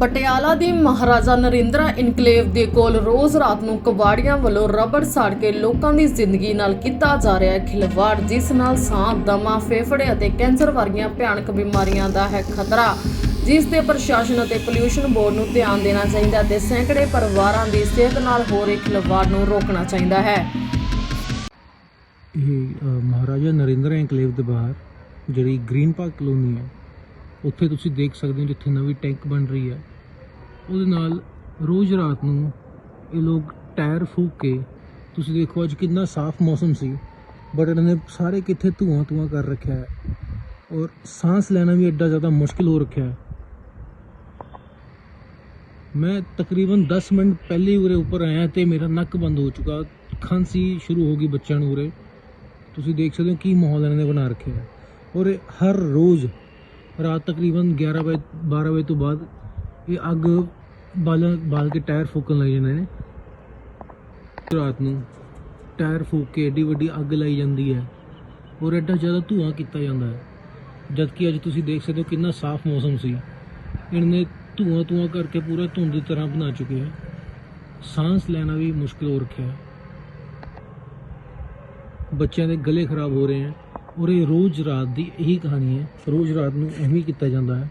ਪਟਿਆਲਾ ਦੀ ਮਹਾਰਾਜਾ ਨਰਿੰਦਰਾ ਇਨਕਲੇਵ ਦੇ ਕੋਲ ਰੋਜ਼ ਰਾਤ ਨੂੰ ਕਬਾੜੀਆਂ ਵੱਲੋਂ ਰਬੜ ਸਾੜ ਕੇ ਲੋਕਾਂ ਦੀ ਜ਼ਿੰਦਗੀ ਨਾਲ ਕੀਤਾ ਜਾ ਰਿਹਾ ਹੈ ਖਿਲਵਾੜ, ਜਿਸ ਨਾਲ ਸਾਹ ਦਮਾ, ਫੇਫੜੇ ਅਤੇ ਕੈਂਸਰ ਵਰਗੀਆਂ ਭਿਆਨਕ ਬਿਮਾਰੀਆਂ ਦਾ ਹੈ ਖਤਰਾ, ਜਿਸ ਤੇ ਪ੍ਰਸ਼ਾਸਨ ਅਤੇ ਪੋਲਿਊਸ਼ਨ ਬੋਰਡ ਨੂੰ ਧਿਆਨ ਦੇਣਾ ਚਾਹੀਦਾ ਤੇ ਸੈਂਕੜੇ ਪਰਿਵਾਰਾਂ ਦੀ ਸਿਹਤ ਨਾਲ ਹੋ ਰਹੇ ਖਿਲਵਾੜ ਨੂੰ ਰੋਕਣਾ ਚਾਹੀਦਾ ਹੈ। ਇਹ ਮਹਾਰਾਜਾ ਨਰਿੰਦਰ ਇਨਕਲੇਵ ਦੇ ਬਾਹਰ ਜਿਹੜੀ ਗ੍ਰੀਨ ਪਾਰਕ ਕਲੋਨੀ ਹੈ, ਉੱਥੇ ਤੁਸੀਂ ਦੇਖ ਸਕਦੇ ਹੋ ਜਿੱਥੇ ਨਵੀਂ ਟੈਂਕ ਬਣ ਰਹੀ ਹੈ। ਉਹਦੇ ਨਾਲ ਰੋਜ਼ ਰਾਤ ਨੂੰ ਇਹ ਲੋਕ ਟਾਇਰ ਫੂਕ ਕੇ, ਤੁਸੀਂ ਦੇਖੋ ਅੱਜ ਕਿੰਨਾ ਸਾਫ਼ ਮੌਸਮ ਸੀ ਬਟ ਇਹਨਾਂ ਨੇ ਸਾਰੇ ਕਿੱਥੇ ਧੂਆਂ ਧੂਆਂ ਕਰ ਰੱਖਿਆ ਹੈ ਔਰ ਸਾਹ ਲੈਣਾ ਵੀ ਐਡਾ ਜ਼ਿਆਦਾ ਮੁਸ਼ਕਿਲ ਹੋ ਰੱਖਿਆ ਹੈ। ਮੈਂ ਤਕਰੀਬਨ 10 ਮਿੰਟ ਪਹਿਲੇ ਉਰੇ ਉੱਪਰ ਆਇਆ ਤੇ ਮੇਰਾ ਨੱਕ ਬੰਦ ਹੋ ਚੁੱਕਾ, ਖਾਂਸੀ ਸ਼ੁਰੂ ਹੋ ਗਈ ਬੱਚਿਆਂ ਨੂੰ ਉਰੇ। ਤੁਸੀਂ ਦੇਖ ਸਕਦੇ ਹੋ ਕੀ ਮਾਹੌਲ ਇਹਨਾਂ ਨੇ ਬਣਾ ਰੱਖਿਆ ਹੈ। ਔਰ ਇਹ ਹਰ ਰੋਜ਼ ਰਾਤ ਤਕਰੀਬਨ 11 ਵਜੇ 12 ਵਜੇ ਤੋਂ ਬਾਅਦ ਇਹ ਅੱਗ ਬਾਲ ਬਾਲ ਕੇ ਟਾਇਰ ਫੂਕਣ ਲੱਗ ਜਾਂਦੇ ਨੇ। ਰਾਤ ਨੂੰ ਟਾਇਰ ਫੂਕ ਕੇ ਏਡੀ ਵੱਡੀ ਅੱਗ ਲਾਈ ਜਾਂਦੀ ਹੈ। ਔਰ ਐਡਾ ਜ਼ਿਆਦਾ ਧੂਆਂ ਕੀਤਾ ਜਾਂਦਾ ਹੈ। ਜਦ ਕਿ ਅੱਜ ਤੁਸੀਂ ਦੇਖ ਸਕਦੇ ਹੋ ਕਿੰਨਾ ਸਾਫ਼ ਮੌਸਮ ਸੀ। ਇਹਨਾਂ ਨੇ ਧੂਆਂ ਧੂਆਂ ਕਰਕੇ ਪੂਰਾ ਧੁੰਦ ਦੀ ਤਰ੍ਹਾਂ ਬਣਾ ਚੁੱਕੇ ਹੈ। ਸਾਹ ਲੈਣਾ ਵੀ ਮੁਸ਼ਕਿਲ ਹੋ ਰੱਖਿਆ ਹੈ। ਬੱਚਿਆਂ ਦੇ ਗਲੇ ਖਰਾਬ ਹੋ ਰਹੇ ਹਨ ਔਰ ਇਹ ਰੋਜ਼ ਰਾਤ ਦੀ ਇਹੀ ਕਹਾਣੀ ਹੈ। ਰੋਜ਼ ਰਾਤ ਨੂੰ ਐਵੇਂ ਹੀ ਕੀਤਾ ਜਾਂਦਾ ਹੈ।